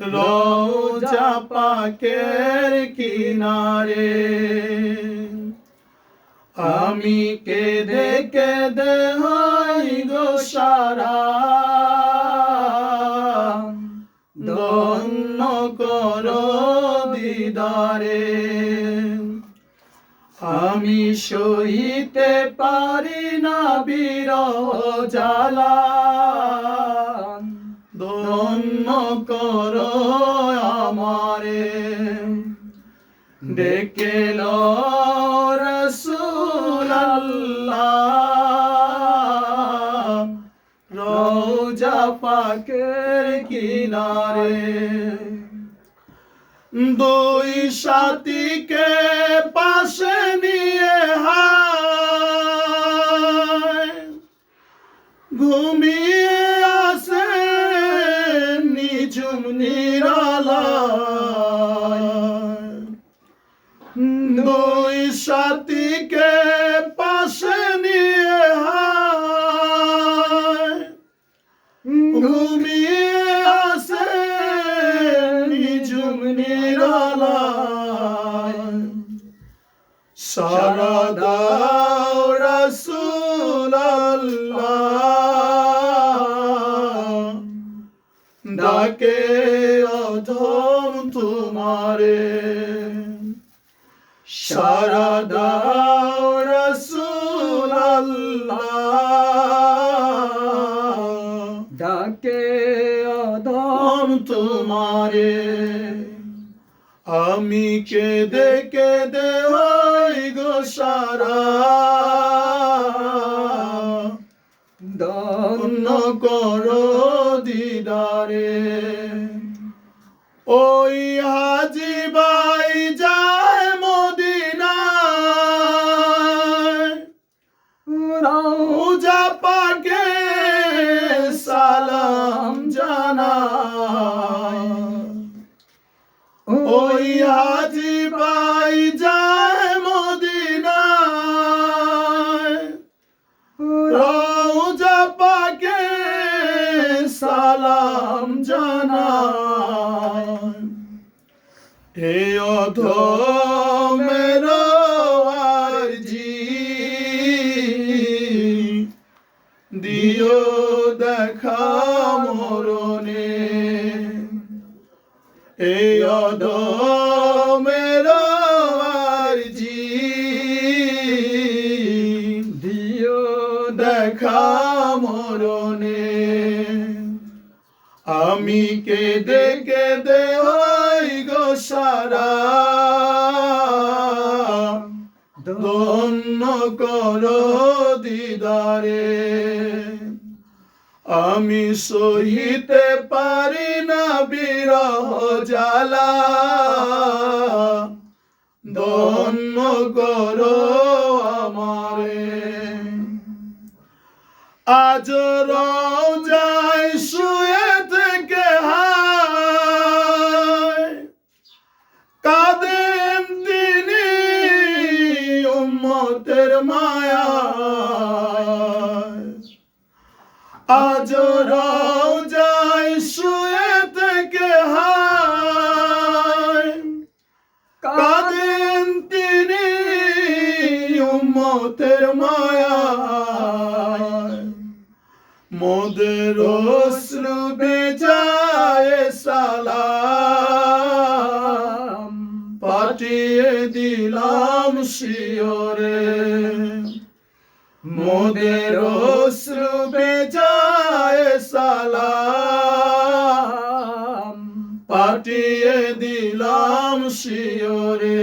রোজা পাকের কিনারে। আমি কেঁদে কেঁদে হই গো সারা। দন্য করো দিদারে। আমি সহিতে পারি না বিরহ জ্বালা করো আমারে। ডেকে রসুল্লাহ রোজা কিনারে। দুই সাথীকে পাশে নিয়ে ঘুমিয়ে আসে নিঝুম নিরালা দুই সাথীকে পাশে নিয়ে ঘুমিয়ে নিরালায় সারদা ডাকে অধম তোমারে। সারদা তোমারে। আমি কেঁদে কেঁদে হই গো সারা। ধন্য করো দিদারে। ওই হাজি বাই যায় মদিনায়। রোজা পাকে সালাম জানায়। ওই হাজি বাই যায় মদিনায়। রোজা পাকে সালাম জানায়। হে অধমের আরজি দিও দেখা মরণে। এই দেখা আমি কেঁদে কেঁদে হই গো সারা। ধন্য করো দিদারে। আমি সহিতে পারি না বিরহ। জ্বালা ধন্য করো আমারে। আজ রোজায় শুয়ে থেকে হায় তিনি উম্মতের মায়া। আজ রোজায় উম্মতের মায়া, মোদের অশ্রু বেজায় সালাম। পাঠিয়ে দিলাম শিওরে মোদের অশ্রু বেজায় সালাম। পাঠিয়ে দিলাম শিওরে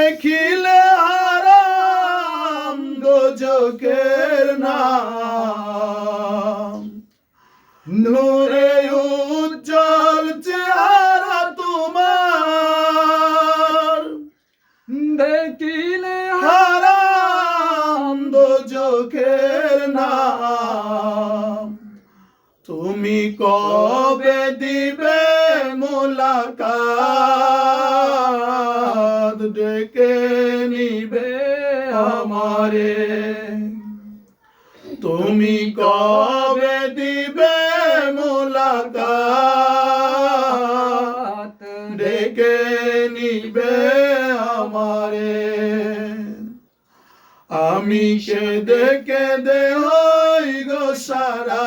দেখিলে হারাম দোজকের নাম। নূরে উজ্জ্বল চেহারা তোমার। দেখিলে হারাম দোজকের নাম। তুমি কবে দিবে মোলাকাত? আমারে তুমি কবে দিবে মোলাকাত? ডেকে নিবে আমারে। আমি সে দেখে দেহ গো সারা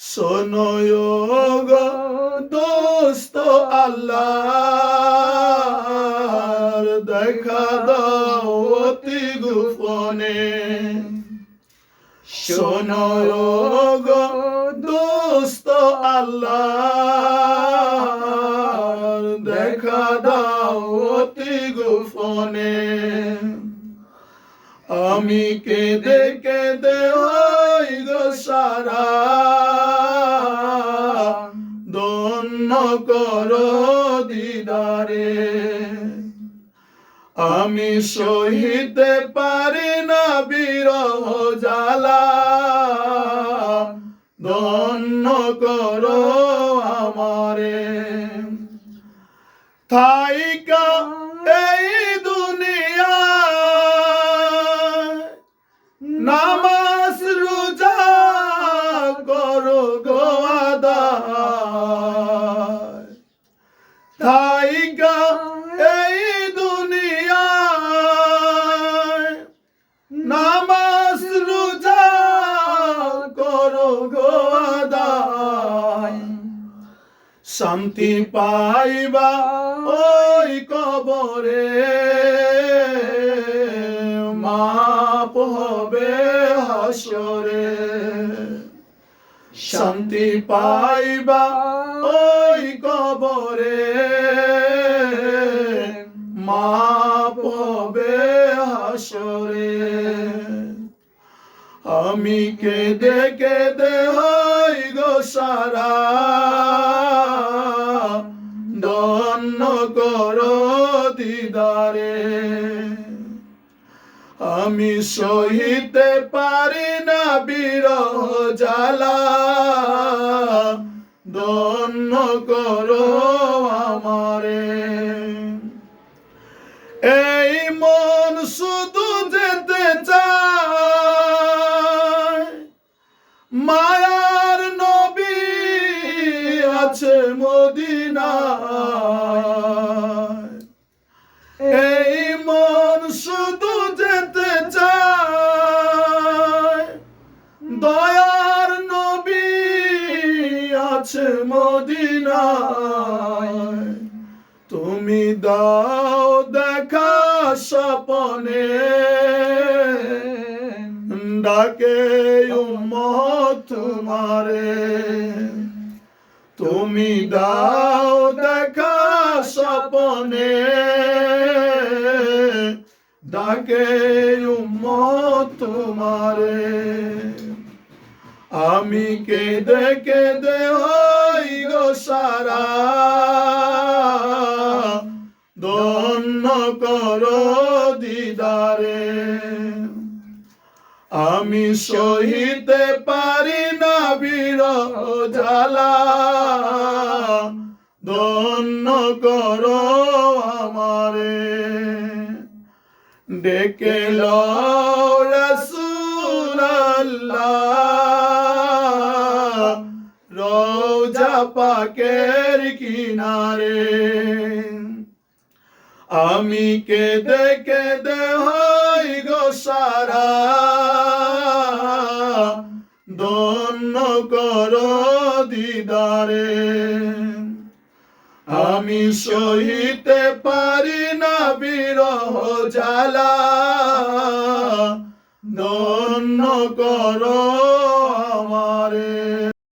শোনয়োগ দোস্ত আল্লাহ দেখা দাও অতি গোপনে। শোনয়োগ দোস্ত আল্লাহ দেখা দাও অতি গোপনে। আমি কেঁদে কেঁদে হই গো সারা করো দিদারে, আমি সহিতে পারি না বিরহ জ্বালা। দন্য করো আমারে। থাইকা এই দুনিয়া, নামাজ রোজা করো গো। শান্তি পাইবা ওই কবরে। মাপ হবে হাসরে। শান্তি পাইবা ওই কবরে। মাপ হবে হাসরে। আমি কেঁদে কেঁদে হই গো সারা আমি সহিতে পারি না বিরহ জ্বালা। স্বপনে ডাকে উম্মত তোমারে। তুমি দাও দেখা স্বপনে ডাকে উম্মত তোমারে। আমি কেঁদে কেঁদে হই গো সারা। সহিতে পারি না বিরহ জ্বালা। ধন্য করো আমারে। ডেকে রোজা পাকের কিনারে। আমি কেঁদে কেঁদে হই গো সারা। আমি সহিতে পারি না বিরহ জ্বালা। ধন্য করো